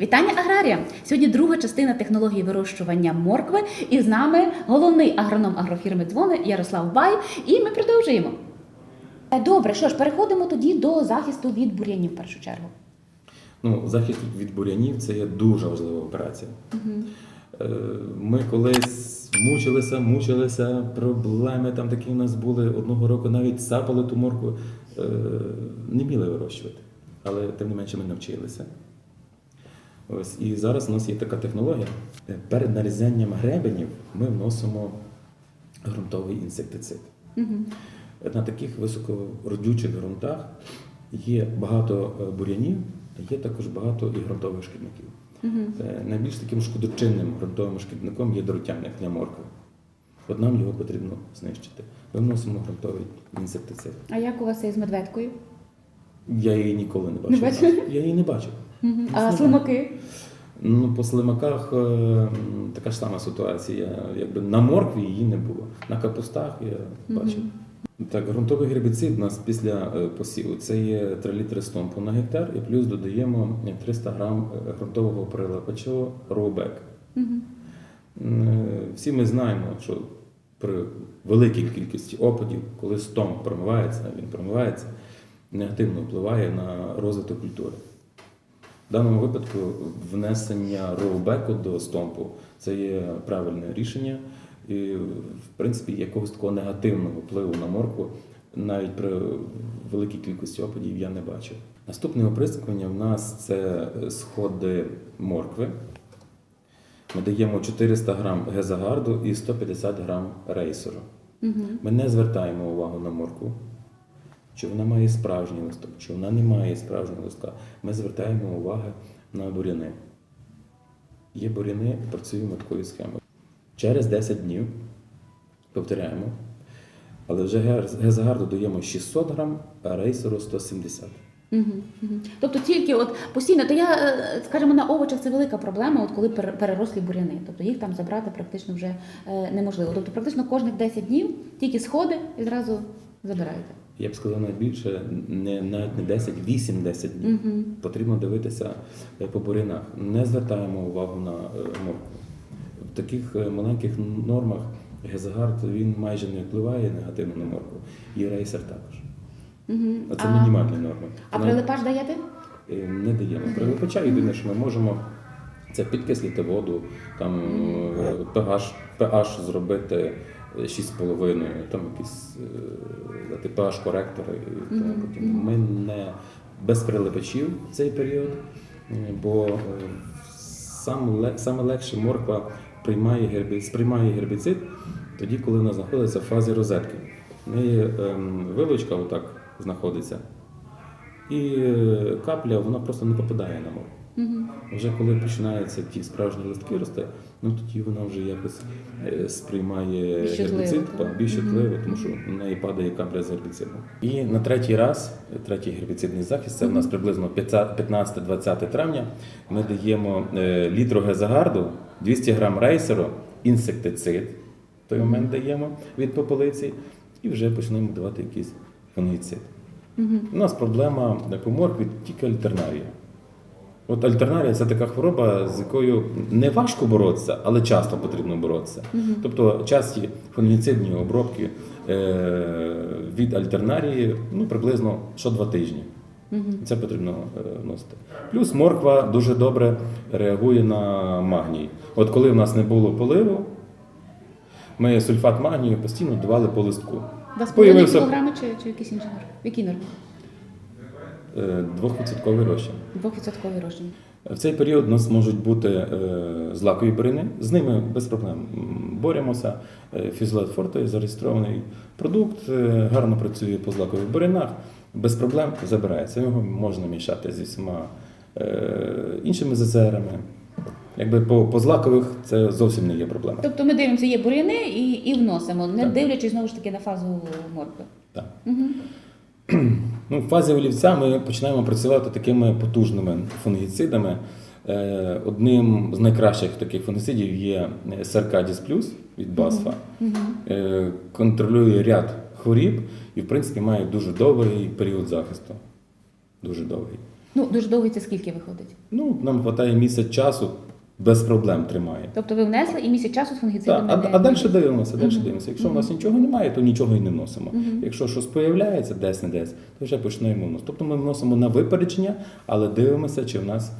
Вітання аграрія! Сьогодні друга частина технології вирощування моркви, і з нами головний агроном агрофірми Дзвони Ярослав Бай. І ми продовжуємо. Е, Добре, що ж, переходимо тоді до захисту від бур'янів в першу чергу. Ну, захист від бур'янів це є дуже важлива операція. Е, Ми колись мучилися, мучилися, проблеми там такі у нас були. Одного року навіть сапали ту морку, е, не вміли вирощувати. Але тим не менше ми навчилися. Ось, і зараз у нас є така технологія. Е, Перед нарізанням гребенів ми вносимо ґрунтовий інсектицид. На таких високородючих ґрунтах є багато е, бур'янів, є також багато і ґрунтових шкідників. Е, Найбільш таким шкодочинним ґрунтовим шкідником є дротяник для моркви. От нам його потрібно знищити. Ми вносимо ґрунтовий інсектицид. А як у вас із медведкою? Я її ніколи не бачив. Не бачили? Я її не бачив. А слимаки? Ну, по слимаках е, така ж сама ситуація. Якби на моркві її не було. На капустах я бачив. Так, ґрунтовий гербіцид у нас після е, посіву це є 3 літри стомпу на гектар, і плюс додаємо 300 грам е, ґрунтового прилипача роубек. Е, Всі ми знаємо, що при великій кількості опадів, коли стомп промивається, він промивається, негативно впливає на розвиток культури. В даному випадку внесення роубеку до стомпу це є правильне рішення. І, в принципі, якогось такого негативного впливу на моркву навіть при великій кількості опадів я не бачив. Наступне оприскування в нас це сходи моркви. Ми даємо 400 грам гезагарду і 150 грам рейсору. Ми не звертаємо увагу на моркву, чи вона має справжній листок, чи вона не має справжнього листка. Ми звертаємо увагу на буряни. Є буряни, працюємо такою схемою. Через 10 днів повторяємо, але вже гез- гезагарду даємо 600 грам, а рейсеру 170. Угу, угу. Тобто тільки от постійно, то я, е, скажімо, на овочах це велика проблема, от коли перерослі буряни. Тобто їх там забрати практично вже е, неможливо. Тобто практично кожних 10 днів тільки сходи і зразу забираєте. Я б сказав найбільше, не, навіть не 10, 8-10 днів. Потрібно дивитися е, по бурянах. Не звертаємо увагу на е, моркву. В таких е, маленьких нормах гезагард він майже не впливає негативно на моркву. І рейсер також. Угу. А це мінімальні норми. А Вона- прилипаш даєте? Не даємо. Прилипача єдине, що ми можемо, це підкислити воду, там pH, pH зробити 6,5, там якісь е, pH коректори і тому подібне. Ми не без прилипачів в цей період, е, бо е, сам, саме легше морква приймає гербі, сприймає гербіцид тоді, коли вона знаходиться в фазі розетки. В неї ем, вилочка отак знаходиться. І капля вона просто не попадає на морку. Вже коли починаються ті справжні листки рости, ну тоді вона вже якось е, сприймає Більш гербіцид, більш чутливо, тому що в неї падає капля з гербіцидом. І на третій раз, третій гербіцидний захист, це в нас приблизно 15-20 травня. Ми даємо е, літру гезагарду, 200 грам рейсеру, інсектицид. В той момент даємо від попелиці, і вже почнемо давати якийсь фунгіцид. У нас проблема по моркві тільки альтернарія. От альтернарія це така хвороба, з якою не важко боротися, але часто потрібно боротися. Угу. Тобто часті фунгіцидні обробки е, від альтернарії ну, приблизно що два тижні. Угу. Це потрібно е, носити. Плюс морква дуже добре реагує на магній. От коли в нас не було поливу, ми сульфат магнію постійно давали по листку. У вас половина кілограми чи, чи якісь інші норми? Які норми? 2% розчин. 2% розчин. В цей період у нас можуть бути е, злакові бурини, з ними без проблем боремося. Е, Фізолет Форте зареєстрований продукт, е, гарно працює по злакових буринах, без проблем забирається. Його можна мішати зі всіма іншими зазерами. Якби по, по злакових це зовсім не є проблема. Тобто ми дивимося, є бурини і і вносимо, не так. дивлячись знову ж таки на фазу морби. Так. Угу. Ну, в фазі олівця ми починаємо працювати такими потужними фунгіцидами. Е, Одним з найкращих таких фунгіцидів є Саркадіс Плюс від Басфа. Е, Контролює ряд хворіб і, в принципі, має дуже довгий період захисту. Дуже довгий. Ну, дуже довго це скільки виходить? Ну, нам вистачає місяць часу, без проблем тримає. Тобто ви внесли і місяць часу з Так, а, а далі дивимося, далі Мгм. дивимося. Якщо в Мгм. нас нічого немає, то нічого і не вносимо. Мгм. Якщо щось появляється десь не десь, то вже почнемо вносити. Тобто ми вносимо на випередження, але дивимося, чи в нас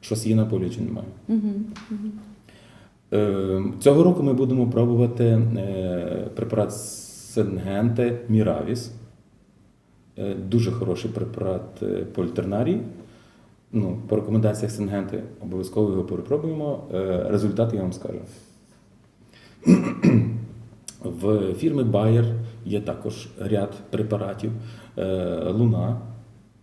щось є на полі, чи немає. Мгм. Е, Цього року ми будемо пробувати е, препарат Сингенте Міравіс. Дуже хороший препарат е, по альтернарії. Ну, по рекомендаціях Сингенти обов'язково його перепробуємо. Е, Результати я вам скажу. В фірми Bayer є також ряд препаратів. Е, Луна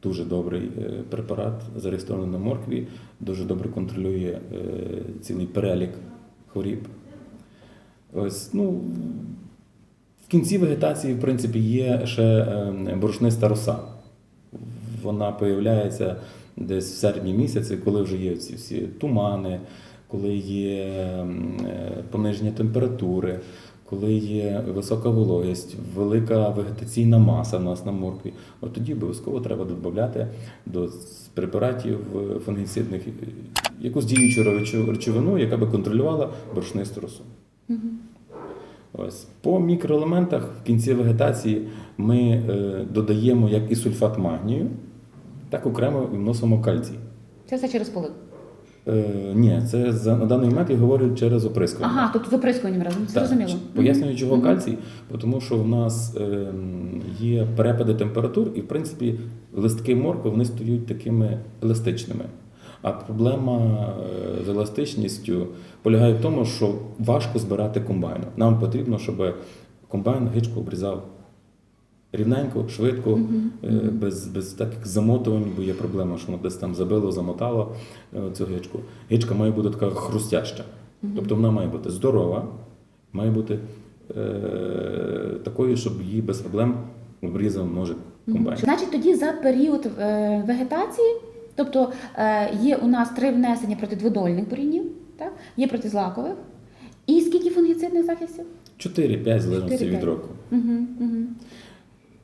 дуже добрий е, препарат, зареєстрований на моркві, дуже добре контролює цілий перелік хворіб. Ось, ну, в кінці вегетації, в принципі, є ще е, борошниста роса. Вона появляється десь в серпні місяці, коли вже є ці всі тумани, коли є е, пониження температури, коли є висока вологість, велика вегетаційна маса в нас на моркві. От тоді обов'язково треба додати до препаратів е, фунгіцидних е, якусь діючу речовину, яка би контролювала борошнисту росу. Ось по мікроелементах в кінці вегетації ми е, додаємо як і сульфат магнію, так окремо вносимо кальцій. Це все через полив. Е, ні, це за на даний момент я говорю через оприскування. Ага, тобто з оприскуванням разом. Це зрозуміло. Пояснюю, чого Мгм. кальцій, бо тому що в нас ем, є перепади температур, і в принципі листки моркви вони стають такими еластичними. А проблема е, з еластичністю полягає в тому, що важко збирати комбайном. Нам потрібно, щоб комбайн гичку обрізав рівненько, швидко, Мгм. е, без, без таких замотувань, бо є проблема, що воно десь там забило, замотало е, цю гичку. Гичка має бути така хрустяща. Мгм. Тобто вона має бути здорова, має бути е, такою, щоб її без проблем обрізав ножик комбайн. Значить, тоді за період е, вегетації, тобто е, є у нас три внесення протидводольних бур'янів, так? є протизлакових. І скільки фунгіцидних захистів? 4-5 залежності 4-5. від року. Угу, угу.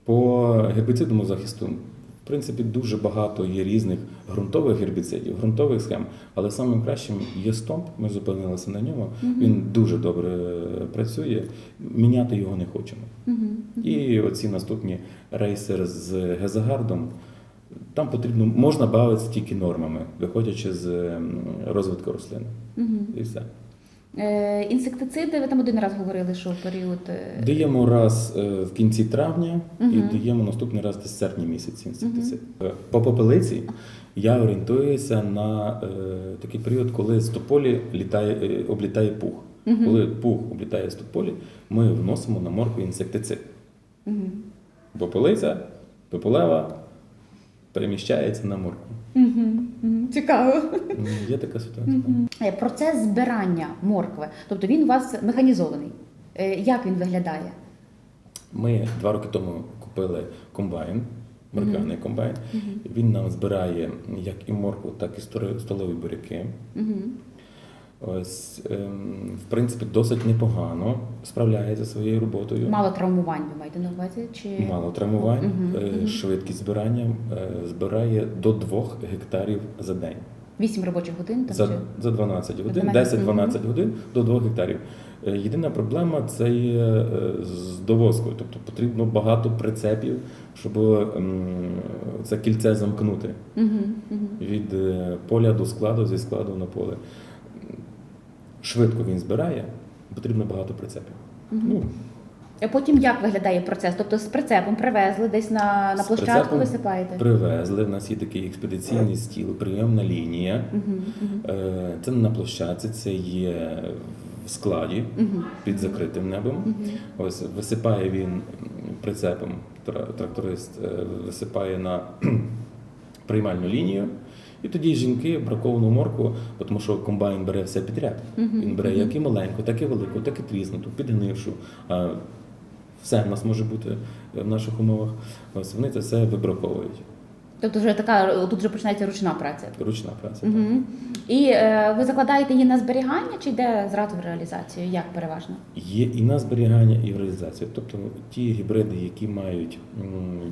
По гербіцидному захисту, в принципі, дуже багато є різних ґрунтових гербіцидів, ґрунтових схем, але самим кращим є стомп. Ми зупинилися на ньому. Мгм. Він дуже добре працює. Міняти його не хочемо. Угу. І оці наступні рейсер з Гезагардом. Там потрібно можна бавитися тільки нормами, виходячи з розвитку рослини. Угу. І все. Е, інсектициди, ви там один раз говорили, що в період. е, Даємо раз е, в кінці травня Мгм. і даємо наступний раз десь серпні місяці інсектицид. Е, По попелиці я орієнтуюся на е, такий період, коли з тополі літає, облітає пух. Мгм. Коли пух облітає з тополі, ми вносимо на моркву інсектицид. Угу. Попелиця, тополева переміщається на морку. Угу. Угу. Цікаво. Є така ситуація. Е, Процес збирання моркви, тобто він у вас механізований. Е, Як він виглядає? Ми два роки тому купили комбайн, морквяний комбайн. Він нам збирає як і моркву, так і столові буряки. Угу. Ось, ем, в принципі, досить непогано справляється своєю роботою. Мало травмувань, ви маєте на увазі? Чи... Мало травмувань, Е, мгм. швидкість збирання е, збирає до 2 гектарів за день. Вісім робочих годин? Там, За, чи... за 12 годин, 10-12 годин до 2 гектарів. Е, Єдина проблема це є з довозкою. Тобто потрібно багато прицепів, щоб ем, це кільце замкнути Угу. Угу. від е, поля до складу, зі складу на поле. Швидко він збирає, потрібно багато прицепів. Ну, А потім як виглядає процес? Тобто з прицепом привезли десь на, на З площадку висипаєте? привезли. В нас є такий експедиційний стіл, прийомна лінія. Угу. Угу. Це не на площадці, це є в складі Угу. під закритим небом. Угу. Ось висипає він прицепом, тракторист е, висипає на приймальну лінію. І тоді жінки браковану морку, тому що комбайн бере все підряд. Він бере як і маленьку, так і велику, так і тріснуту, підгнившу. Все в нас може бути в наших умовах. Ось вони це все вибраковують. Тобто вже така тут вже починається ручна праця. Ручна праця. Угу. І е, ви закладаєте її на зберігання чи йде зразу в реалізацію? Як переважно? Є і на зберігання, і в реалізацію. Тобто ті гібриди, які мають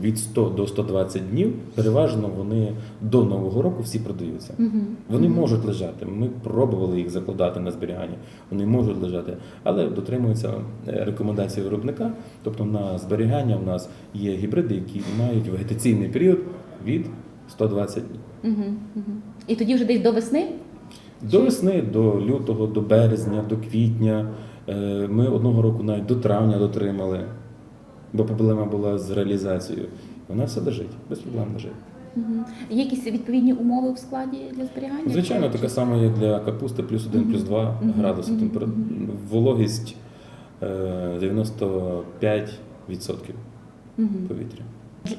від 100 до 120 днів, переважно вони до нового року всі продаються. Угу. Вони можуть лежати. Ми пробували їх закладати на зберігання. Вони можуть лежати, але дотримуються е, рекомендацій виробника. Тобто на зберігання в нас є гібриди, які мають вегетаційний період від 120 днів. Угу. Угу. І тоді вже десь до весни? До весни, до лютого, до березня, до квітня. Е, Ми одного року навіть до травня дотримали, бо проблема була з реалізацією. Вона все лежить, без проблем лежить. Угу. Є якісь відповідні умови в складі для зберігання? Звичайно, така сама, як для капусти, плюс 1, плюс 2 Мгм. градуси. Мгм. Темпера... Вологість е, 95% Угу. повітря.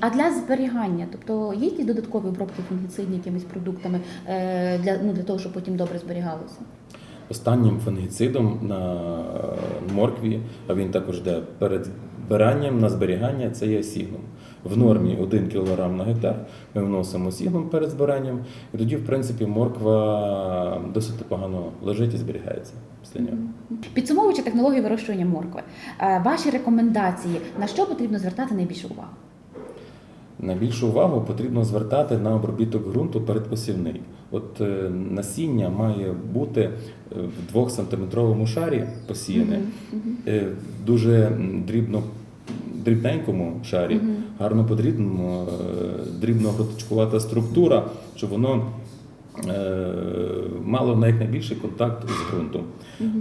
А для зберігання, тобто є якісь додаткові обробки фунгіцидні якимись продуктами е, для, ну, для того, щоб потім добре зберігалося? Останнім фунгіцидом на моркві, а він також йде перед збиранням на зберігання, це є сігнум. В нормі 1 кг на гектар ми вносимо сігнум перед збиранням, і тоді, в принципі, морква досить непогано лежить і зберігається після нього. Підсумовуючи технологію вирощування моркви, е, ваші рекомендації на що потрібно звертати найбільшу увагу? Найбільшу увагу потрібно звертати на обробіток ґрунту передпосівний. От е, насіння має бути е, в 2 сантиметровому шарі посіяне, е, в дуже дрібно, дрібненькому шарі, гарно подрібному, е, дрібно протичкувата структура, щоб воно мало найбільший контакт з ґрунтом,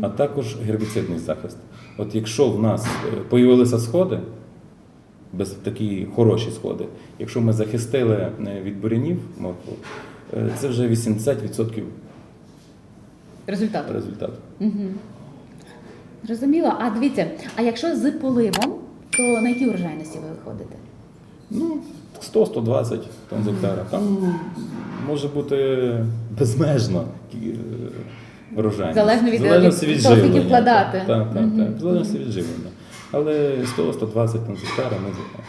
а також гербіцидний захист. От якщо в нас появилися сходи, без такі хороші сходи. Якщо ми захистили е, від бурянів моркву, е, це вже 80% Результат. результату. Угу. Зрозуміло. А дивіться, а якщо з поливом, то на які урожайності ви виходите? Ну, 100-120 тонн з гектара. Там може бути безмежно е, врожайність. Залежно від- В залежності від від того, скільки вкладати. Так, так, так. В залежності від живлення. Але 100-120 тонн з ми займаємо.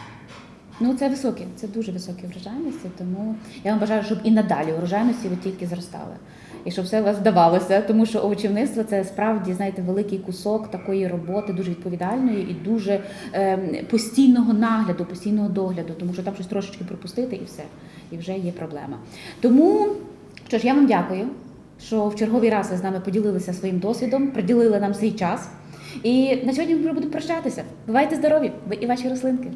Ну це високі, це дуже високі врожайності, тому я вам бажаю, щоб і надалі урожайності ви тільки зростали. І щоб все у вас вдавалося, тому що овочівництво це справді знаєте великий кусок такої роботи, дуже відповідальної і дуже е, постійного нагляду, постійного догляду, тому що там щось трошечки пропустити і все, і вже є проблема. Тому що ж, я вам дякую, що в черговий раз ви з нами поділилися своїм досвідом, приділили нам свій час. І на сьогодні ми будемо прощатися. Бувайте здорові, ви і ваші рослинки.